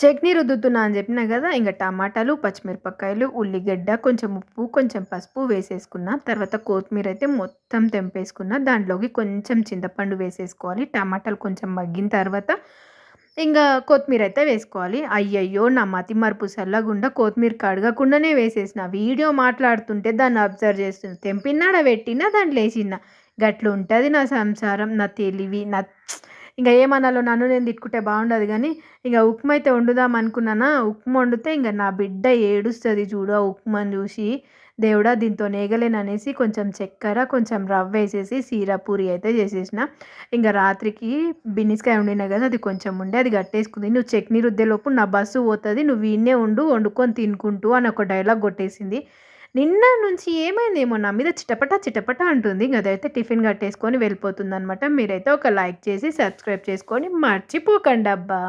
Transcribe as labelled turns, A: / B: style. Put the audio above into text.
A: చట్నీ రుద్దుతున్నా అని చెప్పినా కదా ఇంకా టమాటాలు పచ్చిమిరపకాయలు ఉల్లిగడ్డ కొంచెం ఉప్పు కొంచెం పసుపు వేసేసుకున్న తర్వాత కొత్తిమీర అయితే మొత్తం తెంపేసుకున్న దాంట్లోకి కొంచెం చింతపండు వేసేసుకోవాలి టమాటాలు కొంచెం మగ్గిన తర్వాత ఇంకా కొత్తిమీర అయితే వేసుకోవాలి. అయ్యయ్యో నా మతి మరుపు సల్లగుండా కొత్తిమీర కడగకుండానే వేసేసిన. వీడియో మాట్లాడుతుంటే దాన్ని అబ్జర్వ్ చేస్తుంది తెంపినాడ పెట్టినా దాంట్లో వేసిన గట్ల ఉంటుంది నా సంసారం నా తెలివి నా ఇంకా ఏమనాలో నన్ను నేను తిట్టుకుంటే బాగుండదు కానీ ఇక ఉప్మా అయితే వండుదాం అనుకున్నానా? ఉప్మా వండితే ఇంకా నా బిడ్డ ఏడుస్తుంది చూడు ఆ ఉప్మాని చూసి. దేవుడా దీంతో నేగలేననేసి కొంచెం చక్కెర కొంచెం రవ్వ వేసేసి సీరా పూరి అయితే చేసేసిన. ఇంకా రాత్రికి బిన్నిస్కాయ వండినా కదా అది కొంచెం ఉండే అది కట్టేసుకుంది. నువ్వు చట్నీ రుద్దేలోపు నా బస్సు పోతుంది నువ్వు వీన్నే ఉండు వండుకొని తినుకుంటూ అని ఒక డైలాగ్ కొట్టేసింది. నిన్న నుంచి ఏమైందేమో నా మీద చిటపట చిటపట అంటుంది. అదైతే టిఫిన్ కట్టేసుకొని వెళ్ళిపోతుంది అనమాట మీరైతే ఒక లైక్ చేసి సబ్స్క్రైబ్ చేసుకొని మర్చిపోకండి అబ్బా